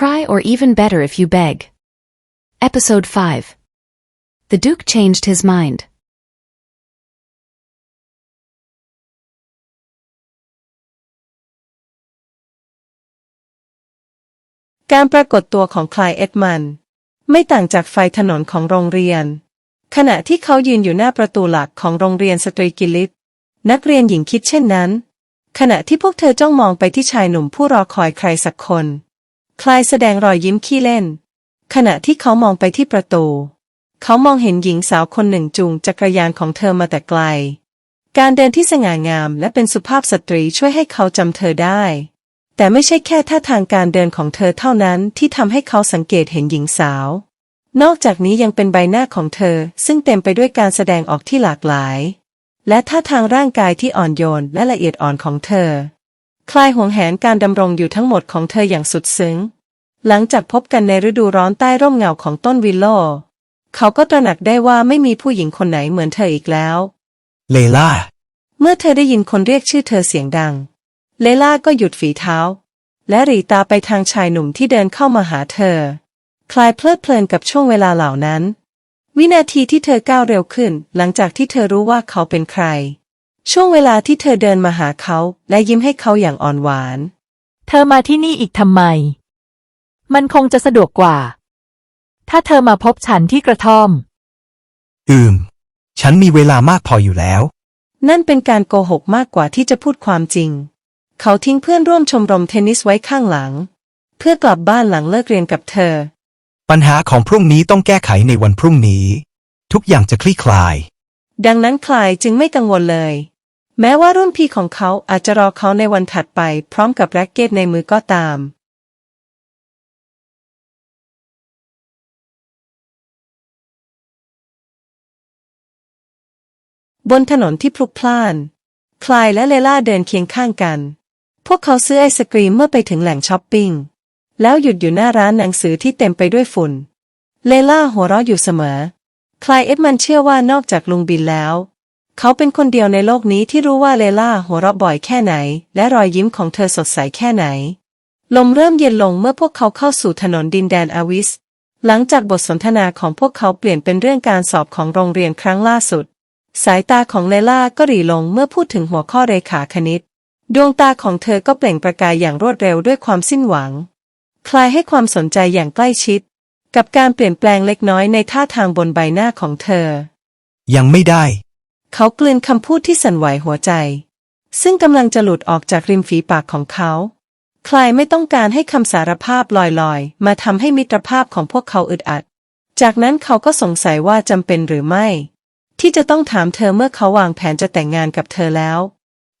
Cry or even better if you beg. Episode 5. The Duke changed his mind. การปรากฏตัวของคลายเอ็ดมัน ไม่ต่างจากไฟถนนของโรงเรียน ขณะที่เขายืนอยู่หน้าประตูหลักของโรงเรียนสตรีกิลิตนักเรียนหญิงคิดเช่นนั้น ขณะที่พวกเธอจ้องมองไปที่ชายหนุ่มผู้รอคอยใครสักคน คลายแสดงรอยยิ้มขี้เล่น ขณะที่เขามองไปที่ประตู เขามองเห็นหญิงสาวคนหนึ่งจูงจักรยานของเธอมาแต่ไกล การเดินที่สง่างามและเป็นสุภาพสตรีช่วยให้เขาจำเธอได้ แต่ไม่ใช่แค่ท่าทางการเดินของเธอเท่านั้นที่ทำให้เขาสังเกตเห็นหญิงสาว นอกจากนี้ยังเป็นใบหน้าของเธอ ซึ่งเต็มไปด้วยการแสดงออกที่หลากหลาย และท่าทางร่างกายที่อ่อนโยนและละเอียดอ่อนของเธอ คลายห่วงแหนการดำรงอยู่ทั้งหมดของเธออย่างสุดซึ้ง หลังจากพบกันในฤดูร้อนใต้ร่มเงาของต้นวิลโล เขาก็ตระหนักได้ว่าไม่มีผู้หญิงคนไหนเหมือนเธออีกแล้ว เลล่า เมื่อเธอได้ยินคนเรียกชื่อเธอเสียงดัง เลล่าก็หยุดฝีเท้า และหรีตาไปทางชายหนุ่มที่เดินเข้ามาหาเธอ คลายเพลิดเพลินกับช่วงเวลาเหล่านั้น วินาทีที่เธอก้าวเร็วขึ้น หลังจากที่เธอรู้ว่าเขาเป็นใคร ช่วงเวลาที่เธอเดินมาหาเขา และยิ้มให้เขาอย่างอ่อนหวาน เธอมาที่นี่อีกทำไม มันคงจะสะดวกกว่า ถ้าเธอมาพบฉันที่กระท่อม อืม ฉันมีเวลามากพออยู่แล้ว นั่นเป็นการโกหกมากกว่าที่จะพูดความจริง เขาทิ้งเพื่อนร่วมชมรมเทนนิสไว้ข้างหลัง เพื่อกลับบ้านหลังเลิกเรียนกับเธอ ปัญหาของพรุ่งนี้ต้องแก้ไขในวันพรุ่งนี้ ทุกอย่างจะคลี่คลาย ดังนั้นคลายจึงไม่กังวลเลย แม้ว่ารุ่นพี่ของเขาอาจจะรอเขาในวันถัดไปพร้อมกับแร็กเก็ตในมือก็ตาม บนถนนที่พลุกพล่าน คลายและเลล่าเดินเคียงข้างกัน พวกเขาซื้อไอศกรีมเมื่อไปถึงแหล่งช้อปปิ้ง แล้วหยุดอยู่หน้าร้านหนังสือที่เต็มไปด้วยฝุ่น เลล่าหัวเราะอยู่เสมอ คลายเอ็ดมันเชื่อว่านอกจากลุงบินแล้ว เขาเป็นคนเดียวในโลกนี้ที่รู้ว่าเลล่าหัวเราะบ่อยแค่ไหน และรอยยิ้มของเธอสดใสแค่ไหน ลมเริ่มเย็นลงเมื่อพวกเขาเข้าสู่ถนนดินแดนอาวิสหลังจากบทสนทนาของพวกเขาเปลี่ยนเป็นเรื่องการสอบของโรงเรียนครั้งล่าสุด สายตาของเลล่าก็หรี่ลงเมื่อพูดถึงหัวข้อเรขาคณิต ดวงตาของเธอก็เปล่งประกายอย่างรวดเร็วด้วยความสิ้นหวัง คลายให้ความสนใจอย่างใกล้ชิด กับการเปลี่ยนแปลงเล็กน้อยในท่าทางบนใบหน้าของเธอ ยังไม่ได้ เขากลืนคำพูดที่สั่นไหวหัวใจ ซึ่งกำลังจะหลุดออกจากริมฝีปากของเขา คลายไม่ต้องการให้คำสารภาพลอยๆ มาทำให้มิตรภาพของพวกเขาอึดอัด จากนั้นเขาก็สงสัยว่าจำเป็นหรือไม่ ที่จะต้องถามเธอเมื่อเขาวางแผนจะแต่งงานกับเธอแล้ว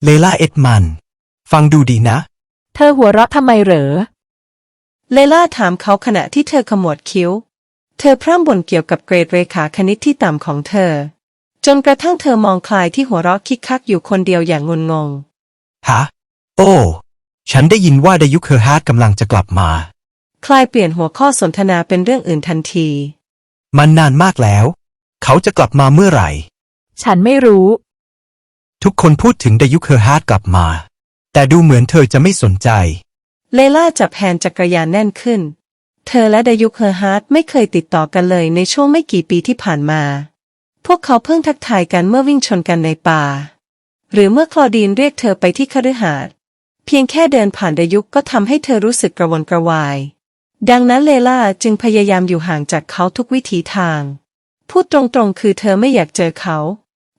เลล่าเอ็ดมัน ฟังดูดีนะ เธอหัวเราะทำไมเหรอ เลล่าถามเขาขณะที่เธอขมวดคิ้ว เธอพร่ำบ่นเกี่ยวกับเกรดเรขาคณิตที่ต่ำของเธอ จนกระทั่งเธอมองคลายที่หัวเราะคิกคักอยู่คนเดียวอย่างงุนงง ฮะ โอ้ ฉันได้ยินว่าดายุคเคอร์ฮาร์ดกำลังจะกลับมา คลายเปลี่ยนหัวข้อสนทนาเป็นเรื่องอื่นทันที มันนานมากแล้ว เขาจะกลับมาเมื่อไหร่ ฉันไม่รู้ ทุกคนพูดถึงดายุคเคอร์ฮาร์ดกลับมา แต่ดูเหมือนเธอจะไม่สนใจ เลล่าจับแฮนด์จักรยานแน่นขึ้น เธอและดายุคเฮอร์ฮาร์ดไม่เคยติดต่อกันเลยในช่วงไม่กี่ปีที่ผ่านมา พวกเขาเพิ่งทักทายกันเมื่อวิ่งชนกันในป่า หรือเมื่อคลอดีนเรียกเธอไปที่คฤหาสน์เพียงแค่เดินผ่านดายุคก็ทำให้เธอรู้สึกกระวนกระวาย ดังนั้นเลล่าจึงพยายามอยู่ห่างจากเขาทุกวิถีทาง พูดตรงๆ คือเธอไม่อยากเจอเขา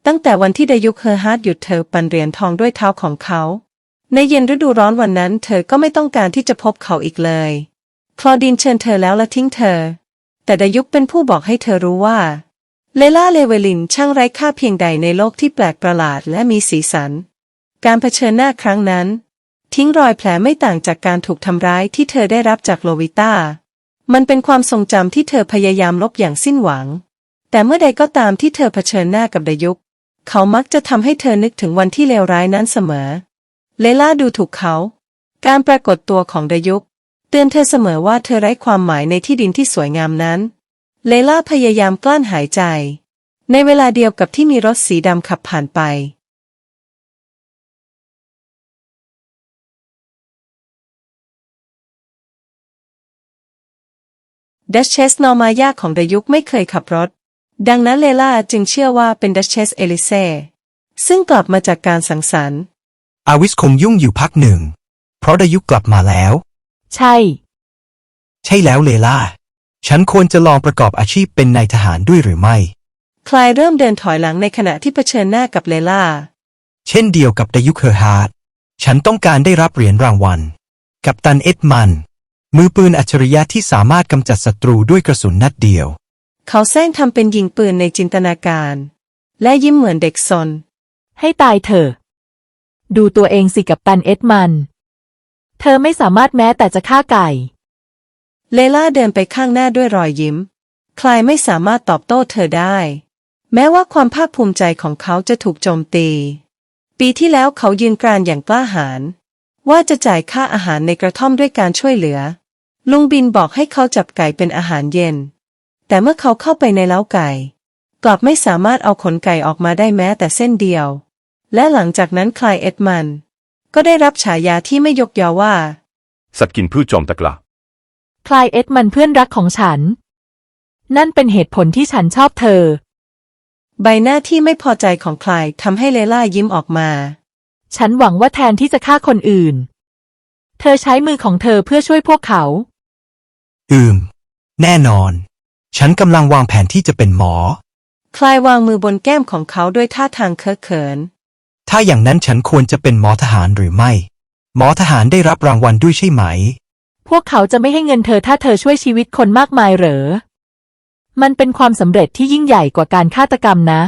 ตั้งแต่วันที่ดยุคเฮอร์ฮาร์ดหยุดเธอปันเหรียญทองด้วยเท้าของเขา ในเย็นฤดูร้อนวันนั้น เธอก็ไม่ต้องการที่จะพบเขาอีกเลย คลอดีนเชิญเธอแล้วและทิ้งเธอ แต่ดยุคเป็นผู้บอกให้เธอรู้ว่า เลล่าเลเวลินช่างไร้ค่าเพียงใดในโลกที่แปลกประหลาดและมีสีสัน การเผชิญหน้าครั้งนั้น ทิ้งรอยแผลไม่ต่างจากการถูกทำร้ายที่เธอได้รับจากโลวิต้ามันเป็นความทรงจำที่เธอพยายามลบอย่างสิ้นหวัง แต่เมื่อใดก็ตามที่เธอเผชิญหน้ากับดายุคเขามักจะทำให้เธอนึกถึงวันที่เลวร้ายนั้นเสมอ เลล่าดูถูกเขา การปรากฏตัวของดายุคเตือนเธอเสมอว่าเธอไร้ความหมายในที่ดินที่สวยงามนั้น เลล่าพยายามกลั้นหายใจ ในเวลาเดียวกับที่มีรถสีดำขับผ่านไปดัชเชสนอร์มายาของดยุคไม่เคยขับรถ ดังนั้นเลล่าจึงเชื่อว่าเป็นดัชเชสเอลิเซ่ซึ่งกลับมาจากการสังสรรค์ อาวิสคงยุ่งอยู่พักหนึ่ง เพราะดายุกลับมาแล้ว ใช่ ใช่แล้วเลล่า ฉันควรจะลองประกอบอาชีพเป็นนายทหารด้วยหรือไม่ คลายเริ่มเดินถอยหลังในขณะที่เผชิญหน้ากับเลล่า เช่นเดียวกับดายุเคอร์ฮาร์ดฉันต้องการได้รับเหรียญรางวัล กับตันเอ็ดมัน มือปืนอัจฉริยะที่สามารถกำจัดศัตรูด้วยกระสุนนัดเดียว เขาแซงทำเป็นยิงปืนในจินตนาการ และยิ้มเหมือนเด็กซน ให้ตายเถอะ ดูตัวเองสิกับตันเอ็ดมัน เธอไม่สามารถแม้แต่จะฆ่าไก่ เลล่าเดินไปข้างหน้าด้วยรอยยิ้มคลายไม่สามารถตอบโต้เธอได้ แม้ว่าความภาคภูมิใจของเขาจะถูกโจมตี ปีที่แล้วเขายืนกรานอย่างกล้าหาญว่าจะจ่ายค่าอาหารในกระท่อมด้วยการช่วยเหลือ ลุงบินบอกให้เขาจับไก่เป็นอาหารเย็น แต่เมื่อเขาเข้าไปในเล้าไก่ กลับไม่สามารถเอาขนไก่ออกมาได้แม้แต่เส้นเดียว และหลังจากนั้นคลายเอ็ดมัน ก็ได้รับฉายาที่ไม่ยกยอว่า สัตว์กินพืชจอมตะกละคลายเอ็ดมันเพื่อนรักของฉัน นั่นเป็นเหตุผลที่ฉันชอบเธอ ใบหน้าที่ไม่พอใจของคลายทำให้เลล่ายิ้มออกมา ฉันหวังว่าแทนที่จะฆ่าคนอื่น เธอใช้มือของเธอเพื่อช่วยพวกเขา อืม แน่นอน ฉันกำลังวางแผนที่จะเป็นหมอ คลายวางมือบนแก้มของเขาด้วยท่าทางเคอะเขิน ถ้าอย่างนั้นฉันควรจะเป็นหมอทหารหรือไม่ หมอทหารได้รับรางวัลด้วยใช่ไหม พวกเขาจะไม่ให้เงินเธอถ้าเธอช่วยชีวิตคนมากมายเหรอ มันเป็นความสำเร็จที่ยิ่งใหญ่กว่าการฆาตกรรมนะ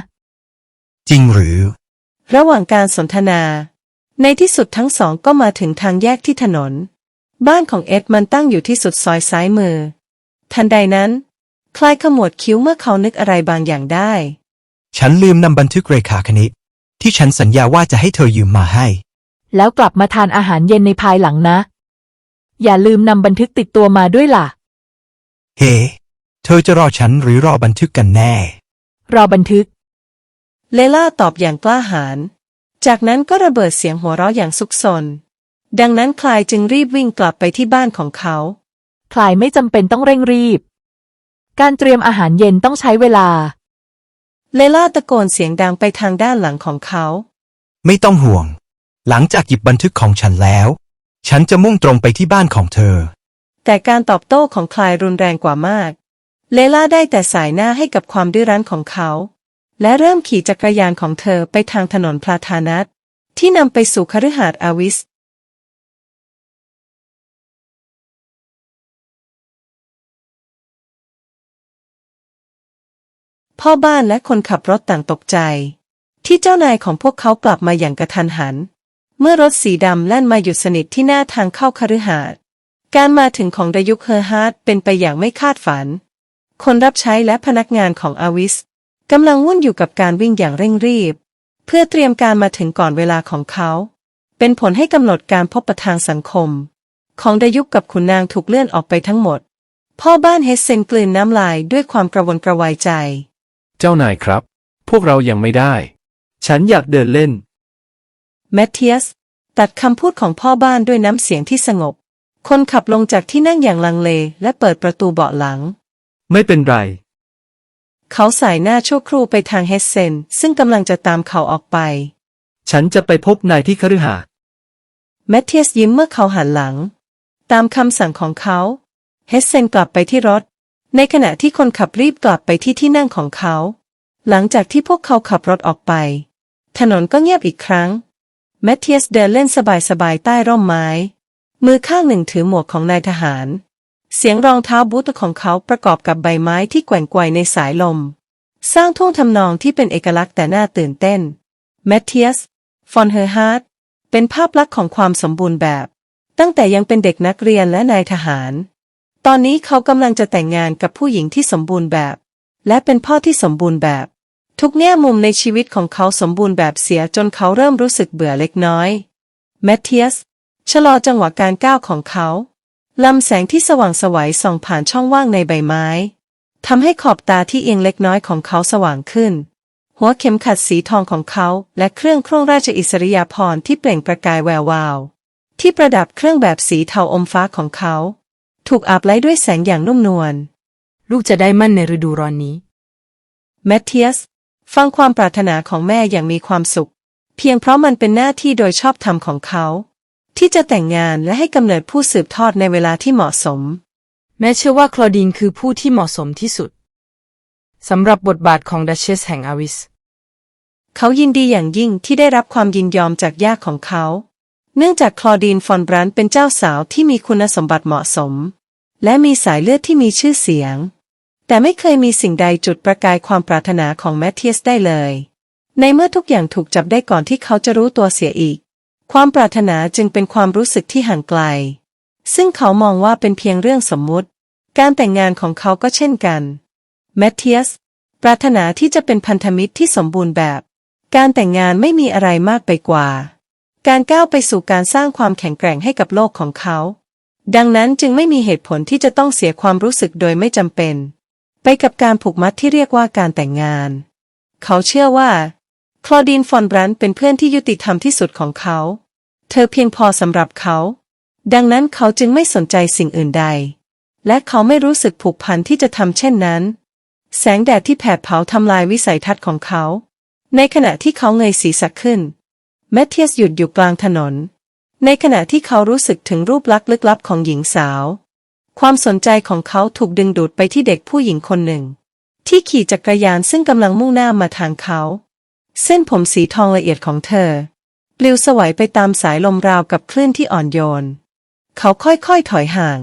จริงหรือ ระหว่างการสนทนา ในที่สุดทั้งสองก็มาถึงทางแยกที่ถนน บ้านของเอ็ดมันตั้งอยู่ที่สุดซอยซ้ายมือ ทันใดนั้น คลายขมวดคิ้วเมื่อเขานึกอะไรบางอย่างได้ ฉันลืมนำบันทึกเรขาคณิต ที่ฉันสัญญาว่าจะให้เธอยืมมาให้ แล้วกลับมาทานอาหารเย็นในภายหลังนะ อย่าลืมนำบันทึกติดตัวมาด้วยล่ะ เฮ้ เธอจะรอฉันหรือรอบันทึกกันแน่ รอบันทึก เลล่าตอบอย่างกล้าหาญ จากนั้นก็ระเบิดเสียงหัวเราะอย่างซุกซน ดังนั้นคลายจึงรีบวิ่งกลับไปที่บ้านของเขา คลายไม่จำเป็นต้องเร่งรีบ การเตรียมอาหารเย็นต้องใช้เวลา เลล่าตะโกนเสียงดังไปทางด้านหลังของเขา ไม่ต้องห่วง หลังจากหยิบบันทึกของฉันแล้ว ฉันจะมุ่งตรงไปที่บ้านของเธอ แต่การตอบโต้ของคลายรุนแรงกว่ามาก เลล่าได้แต่สายหน้าให้กับความดื้อรั้นของเขา และเริ่มขี่จักรยานของเธอไปทางถนนพลาทานัทที่นำไปสู่คฤหาสน์อาวิส พ่อบ้านและคนขับรถต่างตกใจ ที่เจ้านายของพวกเขากลับมาอย่างกระทันหัน เมื่อรถสีดำแล่นมาหยุดสนิทที่หน้าทางเข้าคฤหาสน์การมาถึงของดยุคเฮอร์ฮาร์ดเป็นไปอย่างไม่คาดฝัน คนรับใช้และพนักงานของอาวิสกำลังวุ่นอยู่กับการวิ่งอย่างเร่งรีบ เพื่อเตรียมการมาถึงก่อนเวลาของเขา เป็นผลให้กำหนดการพบประทางสังคม ของดยุคกับขุนนางถูกเลื่อนออกไปทั้งหมด พ่อบ้านเฮสเซนกลืนน้ำลายด้วยความกระวนกระวายใจ เจ้านายครับ พวกเรายังไม่ได้ ฉันอยากเดินเล่น แมทเทียส ตัดคำพูดของพ่อบ้านด้วยน้ำเสียงที่สงบ คนขับลงจากที่นั่งอย่างลังเลและเปิดประตูเบาะหลัง ไม่เป็นไร เขาสายหน้าชั่วครู่ไปทางเฮสเซน ซึ่งกำลังจะตามเขาออกไป ฉันจะไปพบนายที่คฤหาสน์แมทเทียสยิ้มเมื่อเขาหันหลัง ตามคำสั่งของเขา เฮสเซนกลับไปที่รถ ในขณะที่คนขับรีบกลับไปที่ที่นั่งของเขา หลังจากที่พวกเขาขับรถออกไป ถนนก็เงียบอีกครั้ง แมทเทียสเดินเล่นสบายๆใต้ร่มไม้ มือข้างหนึ่งถือหมวกของนายทหาร เสียงรองเท้าบูทของเขาประกอบกับใบไม้ที่แกว่งไกวในสายลม สร้างท่วงทำนองที่เป็นเอกลักษณ์แต่น่าตื่นเต้น แมทเทียส ฟอนเฮอร์ฮาร์ดเป็นภาพลักษณ์ของความสมบูรณ์แบบ ตั้งแต่ยังเป็นเด็กนักเรียนและนายทหาร ตอนนี้เขากำลังจะแต่งงานกับผู้หญิงที่สมบูรณ์แบบ และเป็นพ่อที่สมบูรณ์แบบ ทุกแง่มุมในชีวิตของเขาสมบูรณ์แบบเสียจนเขาเริ่มรู้สึกเบื่อเล็กน้อยแมทเทียสชะลอจังหวะการก้าวของเขาลำแสงที่สว่างสวัยส่องผ่านช่องว่างในใบไม้ทำให้ขอบตาที่เอียงเล็กน้อยของเขาสว่างขึ้น หัวเข็มขัดสีทองของเขาและเครื่องครงราชอิสริยาภรณ์ที่เปล่งประกายแวววาว ที่ประดับเครื่องแบบสีเทาอมฟ้าของเขา ถูกอาบไล้ด้วยแสงอย่างนุ่มนวล ลูกจะได้มั่นในฤดูร้อนนี้ แมทเทียส ฟังความปรารถนาของแม่อย่างมีความสุข เพียงเพราะมันเป็นหน้าที่โดยชอบธรรมของเขา ที่จะแต่งงานและให้กำเนิดผู้สืบทอดในเวลาที่เหมาะสม แม่เชื่อว่าคลอดีนคือผู้ที่เหมาะสมที่สุดสำหรับบทบาทของดัชเชสแห่งอาวิส เขายินดีอย่างยิ่งที่ได้รับความยินยอมจากญาติของเขา เนื่องจากคลอดีนฟอนบรันต์เป็นเจ้าสาวที่มีคุณสมบัติเหมาะสม และมีสายเลือดที่มีชื่อเสียง แต่ไม่เคยมีสิ่งใดจุดประกายความปรารถนาของแมทเทียสได้เลย ในเมื่อทุกอย่างถูกจับได้ก่อนที่เขาจะรู้ตัวเสียอีก ความปรารถนาจึงเป็นความรู้สึกที่ห่างไกล ซึ่งเขามองว่าเป็นเพียงเรื่องสมมุติ การแต่งงานของเขาก็เช่นกันแมทเทียสปรารถนาที่จะเป็นพันธมิตรที่สมบูรณ์แบบ การแต่งงานไม่มีอะไรมากไปกว่า การก้าวไปสู่การสร้างความแข็งแกร่งให้กับโลกของเขา ดังนั้นจึงไม่มีเหตุผลที่จะต้องเสียความรู้สึกโดยไม่จำเป็น ไปกับการผูกมัดที่เรียกว่าการแต่งงาน เขาเชื่อว่า คลอดีนฟอนบรันเป็นเพื่อนที่ยุติธรรมที่สุดของเขา เธอเพียงพอสำหรับเขา ดังนั้นเขาจึงไม่สนใจสิ่งอื่นใด และเขาไม่รู้สึกผูกพันที่จะทำเช่นนั้น แสงแดดที่แผดเผาทำลายวิสัยทัศน์ของเขา ในขณะที่เขาเงยศีรษะขึ้นแมทเทียสหยุดอยู่กลางถนน ในขณะที่เขารู้สึกถึงรูปลักษณ์ลึกลับของหญิงสาว ความสนใจของเขาถูกดึงดูดไปที่เด็กผู้หญิงคนหนึ่ง ที่ขี่จักรยานซึ่งกำลังมุ่งหน้ามาทางเขา เส้นผมสีทองละเอียดของเธอปลิวสวัยไปตามสายลมราวกับคลื่นที่อ่อนโยน เขาค่อยๆถอยห่าง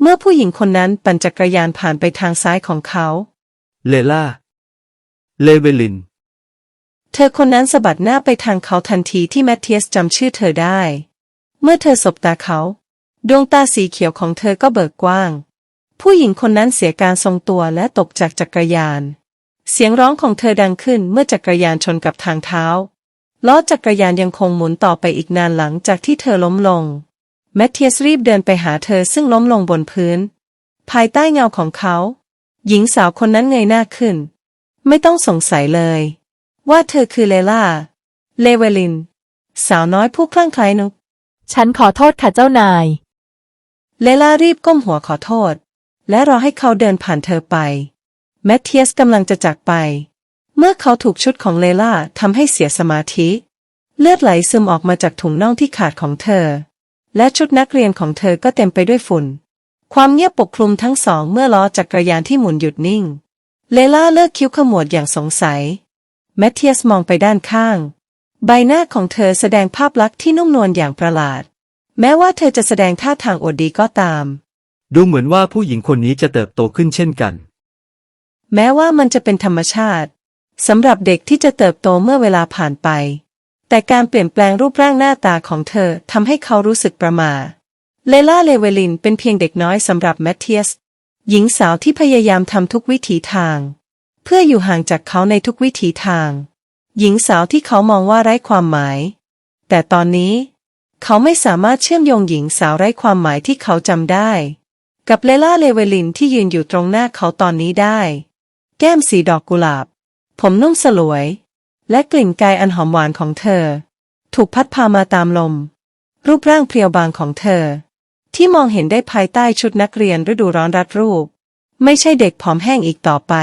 เมื่อผู้หญิงคนนั้นปั่นจักรยานผ่านไปทางซ้ายของเขา เลล่า เลเวลิน เธอคนนั้นสะบัดหน้าไปทางเขาทันทีที่แมทเทียสจำชื่อเธอได้ เมื่อเธอสบตาเขา ดวงตาสีเขียวของเธอก็เบิกกว้าง ผู้หญิงคนนั้นเสียการทรงตัวและตกจากจักรยาน เสียงร้องของเธอดังขึ้นเมื่อจักรยานชนกับทางเท้าล้อจักรยานยังคงหมุนต่อไปอีกนานหลังจากที่เธอล้มลง แมทเทียสรีบเดินไปหาเธอซึ่งล้มลงบนพื้น ภายใต้เงาของเขา หญิงสาวคนนั้นเงยหน้าขึ้น ไม่ต้องสงสัยเลย ว่าเธอคือเลล่า เลเวลิน สาวน้อยผู้คลั่งไคล้นุก ฉันขอโทษค่ะเจ้านาย เลล่ารีบก้มหัวขอโทษ และรอให้เขาเดินผ่านเธอไป แมทเทียสกำลังจะจากไป เมื่อเขาถูกชุดของเลล่าทำให้เสียสมาธิ เลือดไหลซึมออกมาจากถุงน่องที่ขาดของเธอ และชุดนักเรียนของเธอก็เต็มไปด้วยฝุ่น ความเงียบปกคลุมทั้งสองเมื่อล้อจักรยานที่หมุนหยุดนิ่ง เลล่าเลิกคิ้วขมวดอย่างสงสัย แมทเทียสมองไปด้านข้าง ใบหน้าของเธอแสดงภาพลักษณ์ที่นุ่มนวลอย่างประหลาด แม้ว่าเธอจะแสดงท่าทางอดดีก็ตาม ดูเหมือนว่าผู้หญิงคนนี้จะเติบโตขึ้นเช่นกัน แม้ว่ามันจะเป็นธรรมชาติสำหรับเด็กที่จะเติบโตเมื่อเวลาผ่านไป แต่การเปลี่ยนแปลงรูปร่างหน้าตาของเธอทำให้เขารู้สึกประหมาเลล่าเลเวลินเป็นเพียงเด็กน้อยสำหรับแมทเทียส หญิงสาวที่พยายามทำทุกวิถีทาง เพื่ออยู่ห่างจากเขาในทุกวิถีทาง หญิงสาวที่เขามองว่าไร้ความหมาย แต่ตอนนี้ เขาไม่สามารถเชื่อมโยงหญิงสาวไร้ความหมายที่เขาจำได้ กับเลล่าเลเวลินที่ยืนอยู่ตรงหน้าเขาตอนนี้ได้ แก้มสีดอกกุหลาบ ผมนุ่มสลวย และกลิ่นกายอันหอมหวานของเธอ ถูกพัดพามาตามลม รูปร่างเพรียวบางของเธอ ที่มองเห็นได้ภายใต้ชุดนักเรียนฤดูร้อนรัดรูป ไม่ใช่เด็กผอมแห้งอีกต่อไป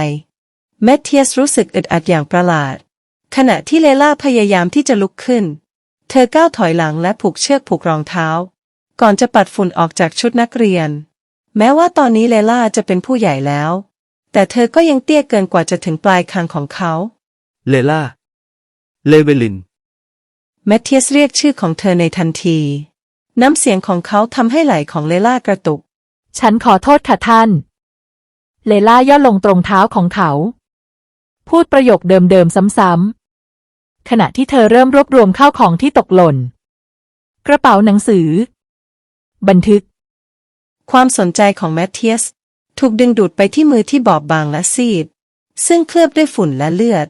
แมทเทียสรู้สึกอึดอัดอย่างประหลาด ขณะที่เลล่าพยายามที่จะลุกขึ้น เธอก้าวถอยหลังและผูกเชือกผูกรองเท้า ก่อนจะปัดฝุ่นออกจากชุดนักเรียน แม้ว่าตอนนี้เลล่าจะเป็นผู้ใหญ่แล้ว แต่เธอก็ยังเตี้ยเกินกว่าจะถึงปลายคางของเขา เลล่า เลเวลิน แมทเทียสเรียกชื่อของเธอในทันที น้ำเสียงของเขาทำให้ไหล่ของเลล่ากระตุก ฉันขอโทษค่ะท่าน เลล่าย่อลงตรงเท้าของเขา พูดประโยคเดิมๆซ้ำๆ ขณะที่เธอเริ่มรวบรวมข้าวของที่ตกหล่น กระเป๋าหนังสือ บันทึก ความสนใจของแมทเทียส ถูกดึงดูดไปที่มือที่บอบบางและซีด ซึ่งเคลือบด้วยฝุ่นและเลือด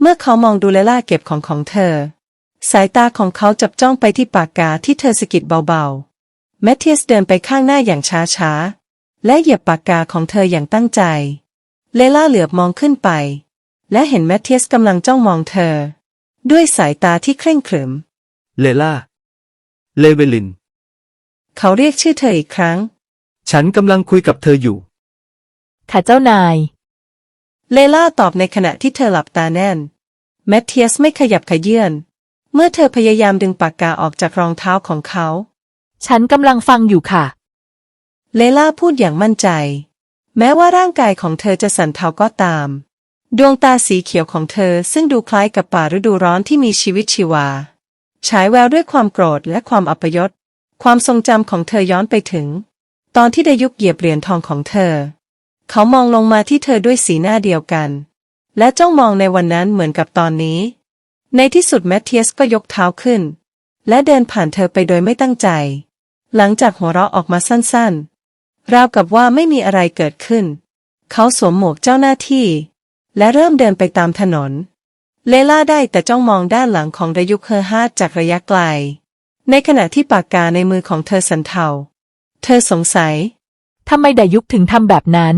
เมื่อเขามองดูเลล่าเก็บของของเธอ สายตาของเขาจับจ้องไปที่ปากกาที่เธอสะกิดเบาๆ แมทเทียสเดินไปข้างหน้าอย่างช้าๆ และเหยียบปากกาของเธออย่างตั้งใจ เลล่าเหลือบมองขึ้นไป และเห็นแมทเทียสกำลังจ้องมองเธอ ด้วยสายตาที่เคร่งขรึม เลล่า เลเวลิน เขาเรียกชื่อเธออีกครั้ง ฉันกำลังคุยกับเธออยู่ ค่ะเจ้านาย เลล่าตอบในขณะที่เธอหลับตาแน่น แมทเทียสไม่ขยับขยื่นเมื่อเธอพยายามดึงปากกาออกจากรองเท้าของเขา ฉันกำลังฟังอยู่ค่ะ เลล่าพูดอย่างมั่นใจ แม้ว่าร่างกายของเธอจะสั่นเทาก็ตาม ดวงตาสีเขียวของเธอซึ่งดูคล้ายกับป่าฤดูร้อนที่มีชีวิตชีวา ฉายแววด้วยความโกรธและความอัปยศ ความทรงจำของเธอย้อนไปถึง ตอนที่ไดายุกเหยียบเหรียญทองของเธอ เขามองลงมาที่เธอด้วยสีหน้าเดียวกัน และจ้องมองในวันนั้นเหมือนกับตอนนี้ ในที่สุดแมทเทียสก็ยกเท้าขึ้น และเดินผ่านเธอไปโดยไม่ตั้งใจ หลังจากหัวเราะออกมาสั้นๆ ราวกับว่าไม่มีอะไรเกิดขึ้น เขาสวมหมวกเจ้าหน้าที่ และเริ่มเดินไปตามถนน เลล่าได้แต่จ้องมองด้านหลังของดายุคเฮอร์ฮาดจากระยะไกล ในขณะที่ปากกาในมือของเธอสันเทา เธอสงสัยทำไมดายุคถึงทำแบบนั้น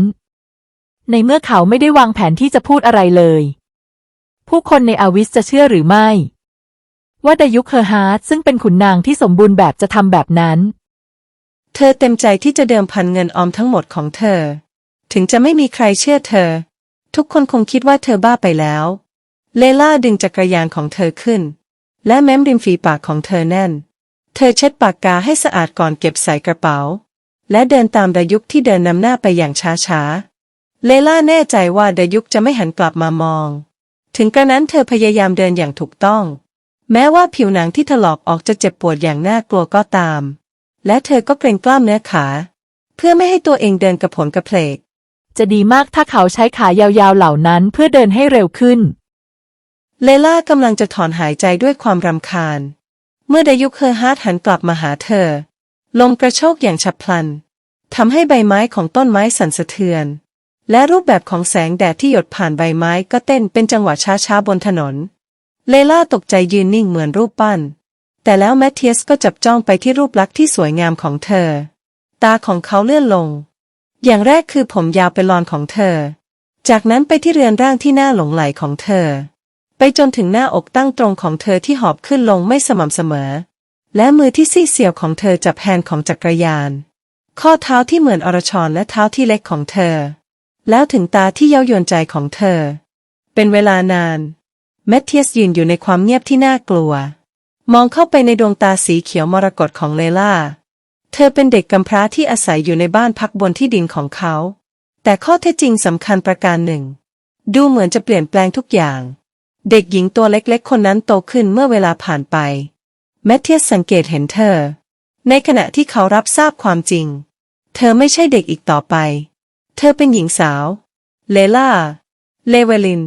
ในเมื่อเขาไม่ได้วางแผนที่จะพูดอะไรเลย ผู้คนในอาวิสจะเชื่อหรือไม่ ว่าดายุคเฮอร์ฮาร์ดซึ่งเป็นขุนนางที่สมบูรณ์แบบจะทำแบบนั้น เธอเต็มใจที่จะเดิมพันเงินออมทั้งหมดของเธอ ถึงจะไม่มีใครเชื่อเธอ ทุกคนคงคิดว่าเธอบ้าไปแล้ว เลล่าดึงจักรยานของเธอขึ้น และแม้มริมฝีปากของเธอแน่น เธอเช็ดปากกาให้สะอาดก่อนเก็บใส่กระเป๋า และเดินตามดายุกที่เดินนำหน้าไปอย่างช้าๆ เลล่าแน่ใจว่าดายุกจะไม่หันกลับมามอง ถึงกระนั้นเธอพยายามเดินอย่างถูกต้อง แม้ว่าผิวหนังที่ถลอกออกจะเจ็บปวดอย่างน่ากลัวก็ตาม และเธอก็เกรงกล้ามเนื้อขา เพื่อไม่ให้ตัวเองเดินกระผลกระเพลก จะดีมากถ้าเขาใช้ขายาวๆเหล่านั้นเพื่อเดินให้เร็วขึ้น เลล่ากำลังจะถอนหายใจด้วยความรำคาญ เมื่อดายุคเฮอร์ฮาร์ดหันกลับมาหาเธอ ลมกระโชกอย่างฉับพลันทำให้ใบไม้ของต้นไม้สั่นสะเทือน และรูปแบบของแสงแดดที่หยดผ่านใบไม้ก็เต้นเป็นจังหวะช้าๆบนถนน เลล่าตกใจยืนนิ่งเหมือนรูปปั้น แต่แล้วแมทเทียสก็จับจ้องไปที่รูปลักษณ์ที่สวยงามของเธอ ตาของเขาเลื่อนลง อย่างแรกคือผมยาวเป็นลอนของเธอ จากนั้นไปที่เรือนร่างที่น่าหลงไหลของเธอ ไปจนถึงหน้าอกตั้งตรงของเธอที่หอบขึ้นลงไม่สม่ำเสมอ และมือที่ซีดเสียวของเธอจับแฮนด์ของจักรยาน ข้อเท้าที่เหมือนอรชรและเท้าที่เล็กของเธอ แล้วถึงตาที่เย้ายวนใจของเธอ เป็นเวลานานแมทเทียสยืนอยู่ในความเงียบที่น่ากลัว มองเข้าไปในดวงตาสีเขียวมรกตของเลล่า เธอเป็นเด็กกำพร้าที่อาศัยอยู่ในบ้านพักบนที่ดินของเขา แต่ข้อเท็จจริงสำคัญประการหนึ่ง ดูเหมือนจะเปลี่ยนแปลงทุกอย่าง เด็กหญิงตัวเล็กๆ คนนั้นโตขึ้นเมื่อเวลาผ่านไป แมทเทียสสังเกตเห็นเธอ ในขณะที่เขารับทราบความจริง เธอไม่ใช่เด็กอีกต่อไป เธอเป็นหญิงสาว เลล่า เลเวลิน